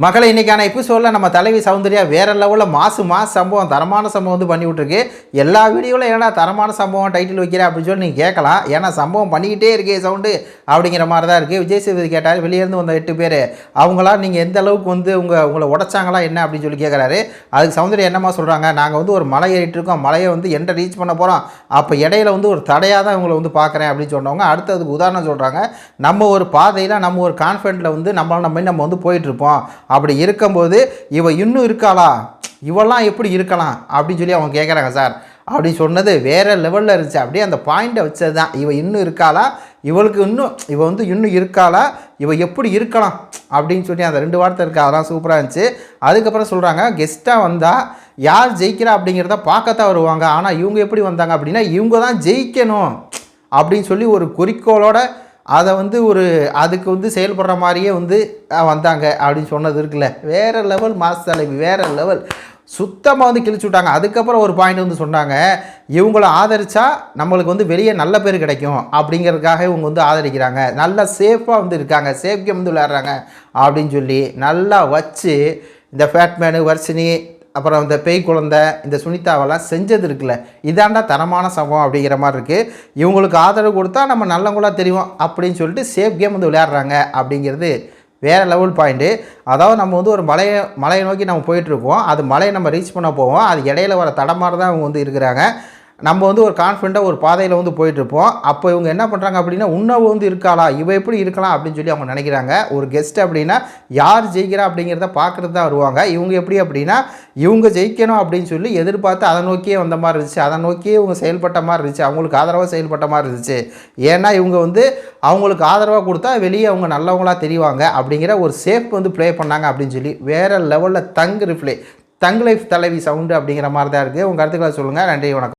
மக்களை இன்றைக்கான எபிசோடில் நம்ம தலைவி சௌந்தர்யா வேற லெவலில் மாசு மாசு சம்பவம் தரமான சம்பவம் வந்து பண்ணி விட்ருக்கு எல்லா வீடியோவில் ஏன்னா தரமான சம்பவம் டைட்டில் வைக்கிறேன் அப்படின்னு சொல்லி நீங்கள் கேட்கலாம். ஏன்னா சம்பவம் பண்ணிக்கிட்டே இருக்கே சவுண்டு அப்படிங்கிற மாதிரி தான் இருக்குது விஜய் சேதுபதி கேட்டார் வெளியேருந்து வந்த எட்டு பேர் அவங்களாம் நீங்கள் எந்த அளவுக்கு வந்து உங்கள் உங்களை உடைச்சாங்களா என்ன அப்படின்னு சொல்லி கேட்குறாரு அதுக்கு சௌந்தர்யா என்னமா சொல்கிறாங்க நாங்கள் வந்து ஒரு மலை ஏறிட்டு இருக்கோம். மலையை வந்து எண்டை ரீச் பண்ண போகிறோம் அப்போ இடையில வந்து ஒரு தடையாக தான் இவங்களை வந்து பார்க்குறேன் அப்படின்னு சொன்னவங்க அடுத்ததுக்கு உதாரணம் சொல்கிறாங்க நம்ம ஒரு பாதையில் நம்ம ஒரு கான்ஃபிடென்ட்டில் வந்து நம்மளால் நம்ம நம்ம வந்து போயிட்டுருப்போம் அப்படி இருக்கும்போது இவ இன்னும் இருக்காளா? இவெல்லாம் எப்படி இருக்கலாம்? அப்படின்னு சொல்லி அவங்க கேட்குறாங்க சார். அப்படி சொன்னது வேறு லெவலில் இருந்துச்சு. அப்படியே அந்த பாயிண்ட்டை வச்சது தான் இவ இன்னும் இருக்காளா? இவளுக்கு இன்னும் இவள் வந்து இன்னும் இருக்காளா? இவள் எப்படி இருக்கலாம்? அப்படின்னு சொல்லி அந்த ரெண்டு வார்த்தை இருக்குது அதெல்லாம் சூப்பராக இருந்துச்சு. அதுக்கப்புறம் சொல்கிறாங்க கெஸ்ட்டாக வந்தால் யார் ஜெயிக்கிறா அப்படிங்கிறத பார்க்கத்தான் வருவாங்க. ஆனால் இவங்க எப்படி வந்தாங்க அப்படின்னா இவங்க தான் ஜெயிக்கணும் அப்படின்னு சொல்லி ஒரு குறிக்கோளோட அதை வந்து ஒரு அதுக்கு வந்து செயல்படுற மாதிரியே வந்து வந்தாங்க அப்படின்னு சொன்னது இருக்குல்ல. வேறு லெவல் மாஸ் தலைவி வேறு லெவல் சுத்தமாக வந்து கிழிச்சு விட்டாங்க. அதுக்கப்புறம் ஒரு பாயிண்ட் வந்து சொன்னாங்க இவங்கள ஆதரித்தா நம்மளுக்கு வந்து வெளியே நல்ல பேர் கிடைக்கும். அப்படிங்கிறதுக்காக இவங்க வந்து ஆதரிக்கிறாங்க. நல்லா சேஃபாக வந்து இருக்காங்க. சேஃப் கேம் வந்து விளையாடுறாங்க அப்படின்னு சொல்லி நல்லா வச்சு இந்த ஃபேட்மேனு வர்ஷினி அப்புறம் இந்த பேய் குழந்தை இந்த சுனிதாவெல்லாம் செஞ்சது இருக்குல்ல இதாண்டா தரமான சம்பவம் அப்படிங்கிற மாதிரி இருக்குது இவங்களுக்கு ஆதரவு கொடுத்தா நம்ம நல்லவங்களாக தெரியும் அப்படின்னு சொல்லிட்டு சேஃப் கேம் வந்து விளையாடுறாங்க அப்படிங்கிறது வேறு லெவல் பாயிண்ட்டு அதாவது நம்ம வந்து ஒரு மலையை மலையை நோக்கி நம்ம போயிட்டுருக்கோம் அது மலையை நம்ம ரீச் பண்ண போவோம். அது இடையில வர தடமாறு தான் அவங்க வந்து இருக்கிறாங்க. நம்ம வந்து ஒரு கான்ஃபிடண்ட்டாக ஒரு பாதையில் வந்து போயிட்டுருப்போம். அப்போ இவங்க என்ன பண்ணுறாங்க அப்படின்னா உன்னவு வந்து இருக்காளா? இவ எப்படி இருக்கலாம் அப்படின்னு சொல்லி அவங்க நினைக்கிறாங்க. ஒரு கெஸ்ட் அப்படின்னா யார் ஜெயிக்கிறா அப்படிங்கிறத பார்க்குறது தான் வருவாங்க. இவங்க எப்படி அப்படின்னா இவங்க ஜெயிக்கணும் அப்படின்னு சொல்லி எதிர்பார்த்து அதை நோக்கியே வந்த மாதிரி இருந்துச்சு. அதை நோக்கியே இவங்க செயல்பட்ட மாதிரி இருந்துச்சு. அவங்களுக்கு ஆதரவாக செயல்பட்ட மாதிரி இருந்துச்சு. ஏன்னா இவங்க வந்து அவங்களுக்கு ஆதரவாக கொடுத்தா வெளியே அவங்க நல்லவங்களா தெரிவாங்க அப்படிங்கிற ஒரு சேஃப் வந்து ப்ளே பண்ணாங்க அப்படின்னு சொல்லி வேறு லெவலில் தங்கு ரிப்ளே தங் லைஃப் தலைவி சவுண்டு அப்படிங்கிற மாதிரி தான் இருக்குது உங்கள் கருத்துக்களை சொல்லுங்கள் நன்றி வணக்கம்.